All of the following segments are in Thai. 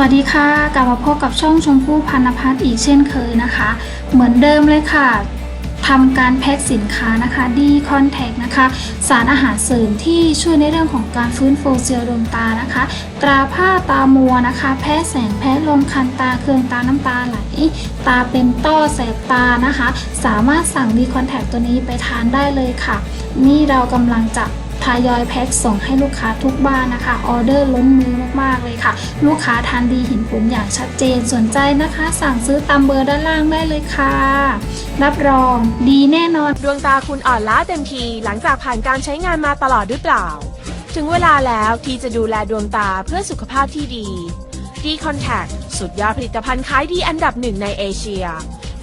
วัสดีค่ะ กลับมาพบกับช่องชมพู่พันธพัฒน์อีกเช่นเคยนะคะ เหมือนเดิมเลยค่ะทำการแพ็คสินค้านะคะดีคอนแทคนะคะ สารอาหารเสริมที่ช่วยในเรื่องของการฟื้นฟูเซลล์ดวงตานะคะ ตราผ้าตามัวนะคะ แพ้แสงแพ้ลมคันตาเคืองตาน้ำตาไหลตาเป็นต้อแสบตานะคะ สามารถสั่งดีคอนแทคตัวนี้ไปทานได้เลยค่ะ นี่เรากำลังจะ ทยอยแพ็คส่งให้ลูกค้าทุกบ้านนะคะ ออเดอร์ล้นมือมากๆเลยค่ะ ลูกค้าทานดีเห็นผลอย่างชัดเจนสนใจนะคะ สั่งซื้อตามเบอร์ด้านล่างได้เลยค่ะ รับรองดีแน่นอน ดวงตาคุณอ่อนล้าเต็มที หลังจากผ่านการใช้งานมาตลอดหรือเปล่า ถึงเวลาแล้วที่จะดูแลดวงตาเพื่อสุขภาพที่ดี D Contact สุดยอดผลิตภัณฑ์ขายดีอันดับหนึ่งในเอเชีย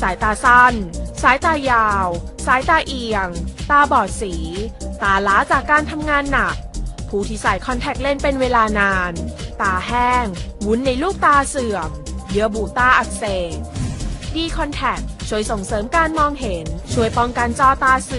สายตาสั้น สายตายาว สายตาเอียง ตาบอดสี ตาล้าจากการทำงานหนัก ผู้ที่ใส่คอนแทคเลนส์เป็นเวลานาน ตาแห้ง วุ้นในลูกตาเสื่อม เยื่อบุตาอักเสบดีคอนแทคช่วยส่งเสริมการมองเห็น ช่วยป้องกันจอตาเสื่อม